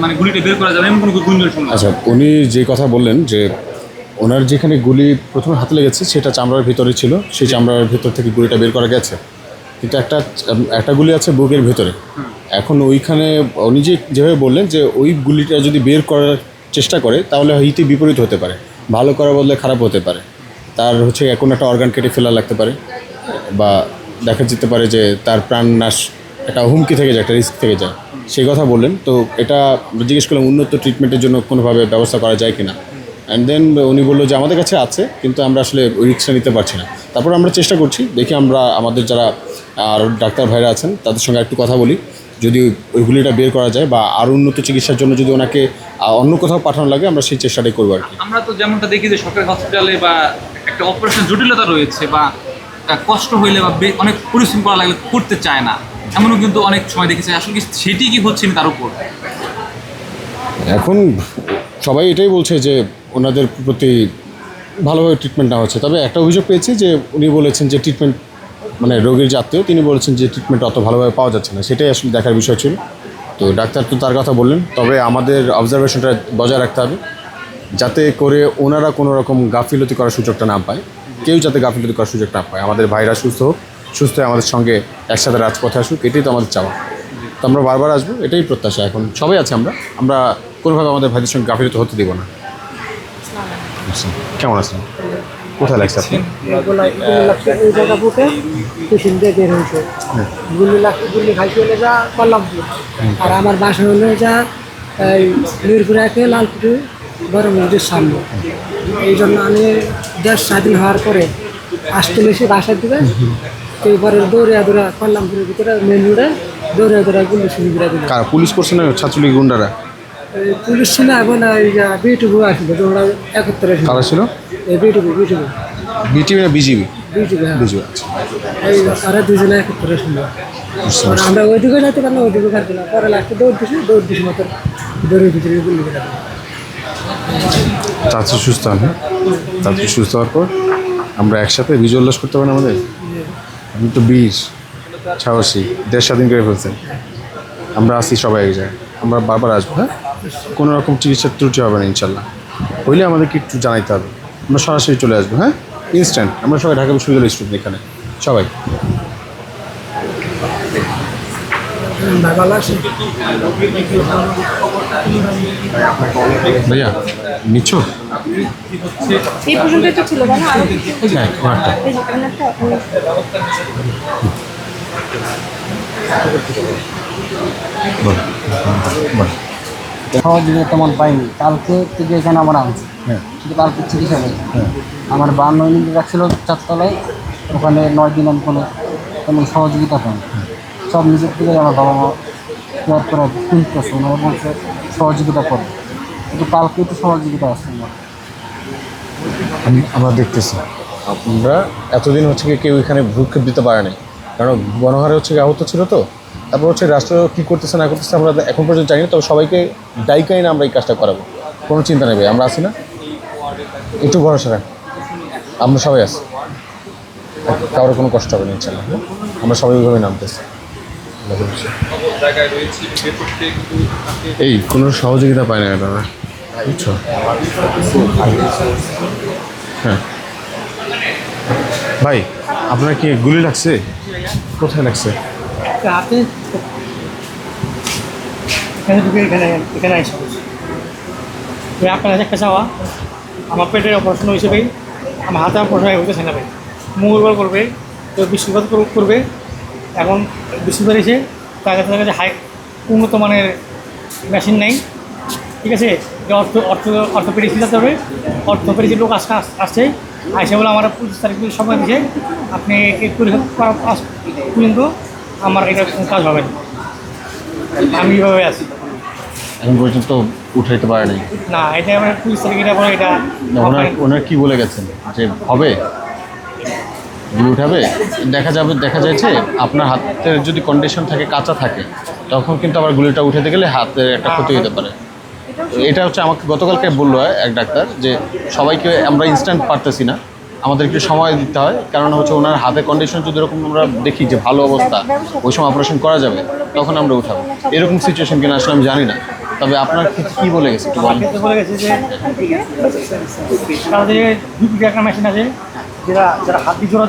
মানে গুলিটা বের করা যাবে এমন কোনো গুঞ্জন শুনলাম। আচ্ছা উনি যে কথা বললেন যে ওনার যেখানে গুলি প্রথমে হাতে লেগেছে সেটা চামড়ার ভিতরে ছিল সেই চামড়ার ভিতর থেকে গুলিটা বের করা গেছে। কিন্তু একটা একটা গুলি আছে বুকের ভিতরে। এখন ওইখানে উনি যে যেভাবে বললেন যে ওই গুলিটা যদি বের করার চেষ্টা করে তাহলে হিতে বিপরীত হতে পারে। ভালো করার বদলে খারাপ হতে পারে। তার হচ্ছে এখন একটা অর্গান কেটে ফেলা লাগতে পারে। বা দেখা যেতে পারে যে তার প্রাণ নাশ একটা হুমকি থেকে যায় একটা রিস্ক থেকে যায়। সেই কথা বললেন। তো এটা জিজ্ঞেস করলাম, উন্নত ট্রিটমেন্টের জন্য কোনোভাবে ব্যবস্থা করা যায় কিনা? অ্যান্ড দেন উনি বলল যে, আমাদের কাছে আছে, কিন্তু আমরা আসলে ওই নিতে পারছি না। তারপর আমরা চেষ্টা করছি, দেখি আমরা, আমাদের যারা আর ডাক্তার ভাইরা আছেন, তাদের সঙ্গে একটু কথা বলি। যদি ওই গুলিটা বের করা যায় বা আরও উন্নত চিকিৎসার জন্য যদি ওনাকে অন্য কোথাও পাঠানো লাগে, আমরা সেই চেষ্টাটাই করব আর কি। আমরা তো যেমনটা দেখি যে, সরকারি হসপিটালে বা একটা অপারেশন জটিলতা রয়েছে বা কষ্ট হইলে বা, অনেক পরিশ্রম করা লাগলে করতে চায় না। এমনও কিন্তু অনেক সময় দেখেছি। আসলে কি সেটি কি হচ্ছে তার উপর? এখন সবাই এটাই বলছে যে ওনাদের প্রতি ভালোভাবে ট্রিটমেন্ট নেওয়া হচ্ছে। তবে একটা অভিযোগ পেয়েছি যে উনি বলেছেন যে ট্রিটমেন্ট মানে রোগীর যে আত্মীয় তিনি বলেছেন যে ট্রিটমেন্ট অত ভালোভাবে পাওয়া যাচ্ছে না। সেটাই আসলে দেখার বিষয় ছিল। তো ডাক্তার তো তার কথা বললেন। তবে আমাদের অবজারভেশনটা বজায় রাখতে হবে, যাতে করে ওনারা কোনো রকম গাফিলতি করার সুযোগটা না পায়। কেউ যাতে গাফিলতি করার সুযোগ না পায়। আমাদের ভাইরা সুস্থ হোক সুস্থ আমাদের সঙ্গে একসাথে রাজপথে আসুক, এটাই তো আমাদের চাওয়া। তো আমরা বারবার আসব, এটাই প্রত্যাশা এখন। সবাই আছে আমরা আমরা কোনোভাবে আমাদের ভাইদের সঙ্গে গাফিলতি হতে দিব না। কেমন আছেন? কোথায় লাগছে আপনি? আর আমার বাসা হলে যা মিরপুরাকে লালপুরে বড় মসজিদের সামনে। এই জন্য আমি দেশ স্বাধীন হওয়ার পরে আসতে এসে বাসার দিকে এবারে দৌড়ে দৌড়া কল্লামপুরের ভিতরে মেন রোডে দৌড়ে দৌড়া গুলি শুরু করে দিল কারা পুলিশ করছে না ছাত্রলীগ গুন্ডারা? পুলিশ ছিল এবং বিটুকু আসলো তোমরা একত্রে ছিল। কারা ছিল? এই বিটুকু বিটুকু বিটিভি না বিজিবি? বিটুকু হ্যাঁ। বিজিবি আচ্ছা। এই তারা দুজনে একত্রে আর আমরা ওইদিকে যাইতে পারলাম ওইদিকে পারছি না পরে লাস্টে দৌড় দিছি দৌড় দিছি মতো দৌড়ের ভিতরে গুলি করে চাচু সুস্থ হন চাচু সুস্থ হওয়ার পর আমরা একসাথে বিজয় উল্লাস করতে পারেন আমাদের? আপনি তো বীর, সাহসী, দেশ স্বাধীন করে ফেলছেন আমরা আসি সবাই এক জায়গায়। আমরা বারবার আসব হ্যাঁ? কোনো রকম চিকিৎসার ত্রুটি হবে না, ইনশাল্লাহ। হইলে আমাদেরকে একটু জানাইতে হবে। আমরা সরাসরি চলে আসব হ্যাঁ? ইনস্ট্যান্ট আমরা সবাই ঢাকা বিশ্ববিদ্যালয় স্টুডেন্ট এখানে, সবাই। ভাইয়া নিচ্ছ? এই পর্যন্ত তো ছিল না আরও হ্যাঁ ওনারটা এই যে আপনারটা আপনি বল। বল। সহযোগিতা তেমন পাইনি। কালকে থেকে এখানে আমার আনছি হ্যাঁ। কিন্তু কালকে চিকিৎসা নেই আমার বান্ন ইউনিট রাখছিল চারতলায়। ওখানে নয় দিন আমি কোনো তেমন সহযোগিতা পাইনি। সব নিজের থেকে আমার বাবা মা কেয়ার করে কিনতেছে ওনারা বলছে সহযোগিতা করে। কিন্তু কালকে তো সহযোগিতা আসছে না। আমি, আমরা দেখতেছি। আমরা এতদিন হচ্ছে কি কেউ এখানে ভূক্ষেপ দিতে পারে নাই কারণ গণহারে হচ্ছে আহত ছিল তো। তারপর হচ্ছে রাষ্ট্র কী করতেছে, না করতেছে, আমরা এখন পর্যন্ত জানি না। তবে সবাইকে দায়িকাই না আমরা এই কাজটা করাবো। কোনো চিন্তা নেই আমরা আছি না? একটু ভরসা রাখ আমরা সবাই আছি। কারোর কোনো কষ্ট হবে না ইনশাল্লাহ? আমরা সবাই ওইভাবে নামতেছি। এই, কোনো সহযোগিতা পায় না দাদা বুঝছ? হ্যাঁ। ভাই, আপনার কি গুলি লাগছে? কোথায় লাগছে? আপনার একটা চাওয়া, আমার পেটের অপারেশন হয়েছে ভাই। আমার হাতে অপারেশন হইতেছে না ভাই। মঙ্গলবার করবে তো কর- করবে এখন বৃহস্পতিবার এসে তার কাছে তার কাছে হাই উন্নত মানের মেশিন নেই। ঠিক আছে? অর্থ অর্থ অর্থোপেডিক সিজাতে হবে। অর্থোপেডিক লোক আসছে আসছে। আইসে বলে আমার পঁচিশ তারিখ সময় দিছে আপনি পরীক্ষা করার আস- পর্যন্ত আমার এটা কাজ হবে। না আমি এভাবে আছি। এখন পর্যন্ত উঠাইতে পারে না এটা আমার পঁচিশ তারিখ এটা এটা ওনার কি বলে গেছেন? যে হবে? গুলি উঠাবে, দেখা যাবে দেখা যায় যে আপনার হাতের যদি কন্ডিশন থাকে, কাঁচা থাকে, তখন কিন্তু আবার গুলিটা উঠাতে গেলে হাতের একটা ক্ষতি হতে পারে। এটা হচ্ছে আমাকে গতকালকে বলল এক ডাক্তার যে, সবাইকে আমরা ইনস্ট্যান্ট পারতেছি না আমাদের একটু সময় দিতে হয়, কারণ হচ্ছে ওনার হাতের কন্ডিশন যদি এরকম আমরা দেখি যে ভালো অবস্থা, ওই সময় অপারেশন করা যাবে, তখন আমরা উঠাবো। এরকম সিচুয়েশন কিনা আসলে আমি জানি না, তবে আপনার কি বলে গেছে একটু বলে গেছে যে মেশিন আছে যেটা যারা হাত জোড়া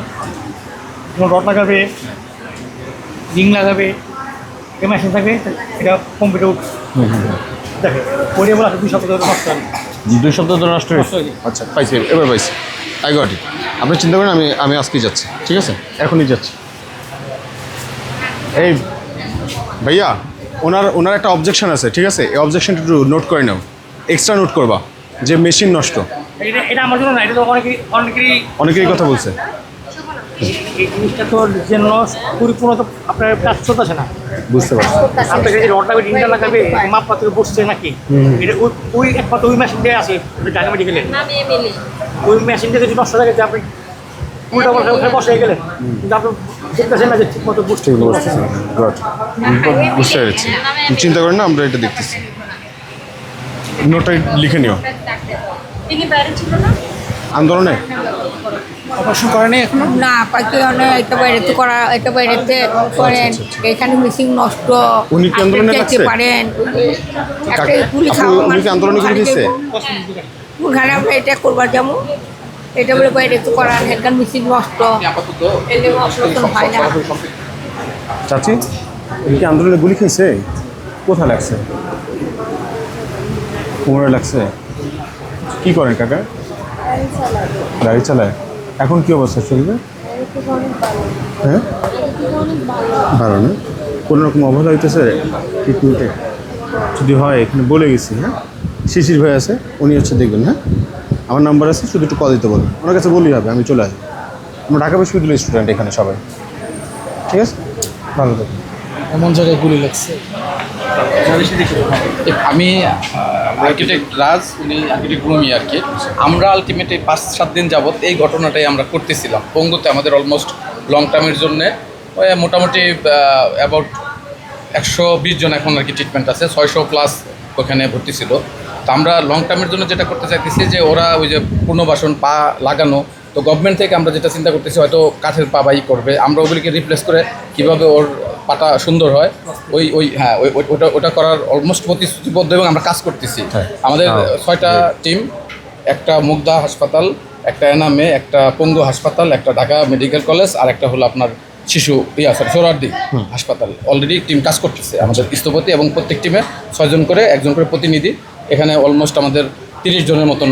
যেমন রড লাগাবে রিং লাগাবে এই মেশিন থাকে এটা কম্পিউটার দেখে পড়ে বলা দুই সপ্তাহ ধরে নষ্ট হয়নি দুই সপ্তাহ ধরে নষ্ট হয়েছে? আচ্ছা পাইছি এবার পাইছি। I got it. আপনি চিন্তা করেন আমি আমি আজকেই যাচ্ছি ঠিক আছে? এখনই যাচ্ছি। এই ভাইয়া ওনার ওনার একটা অবজেকশন আছে ঠিক আছে? এই অবজেকশনটা একটু নোট করে নাও। এক্সট্রা নোট করবা যে মেশিন নষ্ট। এটা এটা আমার জন্য না এটা তো অনেকেরই অনেকেরই অনেকেরই কথা বলছে। এই জিনিসটা তো পরিপূর্ণ তো আপনার কাজ চলতেছে না। বুঝতে পারছি। আপনাকে যে রড লাগাবে রিংটা লাগাবে মাপ পাত্রে বসছে নাকি? এটা ওই ওই একমাত্র ওই মেশিন দিয়ে আছে ঢাকা মেডিকেলে ওই মেশিনটা যদি নষ্ট থাকে যে আপনি উল্টা পাল্টা ওখানে বসে গেলেন কিন্তু আপনি দেখতেছেন না যে ঠিক মতো বুঝতে পেরেছি। চিন্তা করেন না আমরা এটা দেখতেছি। নোটটা লিখে নিও। তিনি বাইরে ছিল না? আন্দোলনে? অপারেশন করেনি এখনও? না এটা বাইরেতে করা এটা বাইরেতে করেন। এখানে মিসিং নষ্ট উনি কি আন্দোলনে লাগছে? পারেন। একটা গুলি খাওয়া উনি কি আন্দোলনে গুলি? ওখানে আপনি এটা করবার যেমন এটা বলে বাইরেতে করান এখানে মিসিং নষ্ট। এলে অপারেশন হয় না। চাচি উনি কি আন্দোলনে গুলি খেয়েছে? কোথায় লাগছে? কোমরে লাগছে? কি করেন কাকা? গাড়ি চালায়। এখন কি অবস্থা চলবে? হ্যাঁ? ভালো। না? কোনো রকম অবহেলা হইতেছে ট্রিটমেন্টে যদি হয় এখানে বলে গেছি হ্যাঁ? শিশির ভাই আছে উনি হচ্ছে দেখবেন হ্যাঁ? আমার নাম্বার আছে শুধু একটু কল দিতে বলবেন ওনার কাছে বলি হবে আমি চলে আসব আমরা ঢাকা বিশ্ববিদ্যালয়ের স্টুডেন্ট এখানে সবাই। ঠিক আছে? ভালো থাকুন। এমন জায়গায় গুলি লাগছে। আমি আর্কিটেক্ট রাজ, উনি আর্কিটেক্ট রুমি আর কি। আমরা আলটিমেটলি পাঁচ, সাত দিন যাবত এই ঘটনাটাই আমরা করতেছিলাম। পঙ্গুতে আমাদের অলমোস্ট লং টার্মের জন্যে মোটামুটি অ্যাবাউট একশো বিশ জন এখন আর কি ট্রিটমেন্ট আছে, ছয়শো প্লাস ওখানে ভর্তি ছিল। তো আমরা লং টার্মের জন্য যেটা করতে চাইতেছি যে ওরা ওই যে পুনর্বাসন পা লাগানো, তো গভর্নমেন্ট থেকে আমরা যেটা চিন্তা করতেছি হয়তো কাঠের পা বাই করবে। আমরা ওগুলিকে রিপ্লেস করে কীভাবে ওর পাটা সুন্দর হয় ওই ওই হ্যাঁ ওই ওটা ওটা করার অলমোস্ট প্রতিশ্রুতিবদ্ধ এবং আমরা কাজ করতেছি। হ্যাঁ। আমাদের হ্যাঁ। ছয়টা টিম একটা মুগদা হাসপাতাল একটা এনামে একটা পঙ্গু হাসপাতাল একটা ঢাকা মেডিকেল কলেজ আর একটা হলো আপনার শিশু ইয়া সরি সোরারদি হাসপাতাল। অলরেডি টিম কাজ করতেছে আমাদের স্থপতি এবং প্রত্যেক টিমে ছয়জন করে একজন করে প্রতিনিধি। এখানে অলমোস্ট আমাদের তিরিশ জনের মতন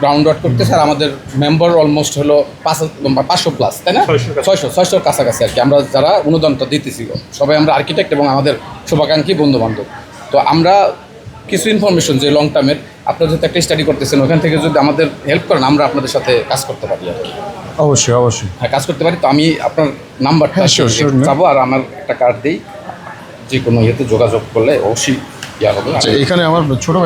গ্রাউন্ড ওয়ার্ক করতেছে আর আমাদের মেম্বার অলমোস্ট হলো পাঁচ পাঁচশো প্লাস তাই না? ছয়শো ছয়শোর কাছাকাছি আর কি। আমরা যারা অনুদানটা দিতেছি সবাই আমরা আর্কিটেক্ট এবং আমাদের শুভাকাঙ্ক্ষী বন্ধু বান্ধব তো আমরা কিছু ইনফরমেশন যে লং টার্মের আপনারা যদি একটা স্টাডি করতেছেন ওখান থেকে যদি আমাদের হেল্প করেন আমরা আপনাদের সাথে কাজ করতে পারি আর কি। অবশ্যই অবশ্যই। হ্যাঁ কাজ করতে পারি তো আমি আপনার নাম্বারটা হ্যাঁ, যাব আর আমার একটা কার্ড দিই। যে কোনো ইয়েতে যোগাযোগ করলে অবশ্যই ইয়া হবে। আচ্ছা এখানে আমার ছোট ভাই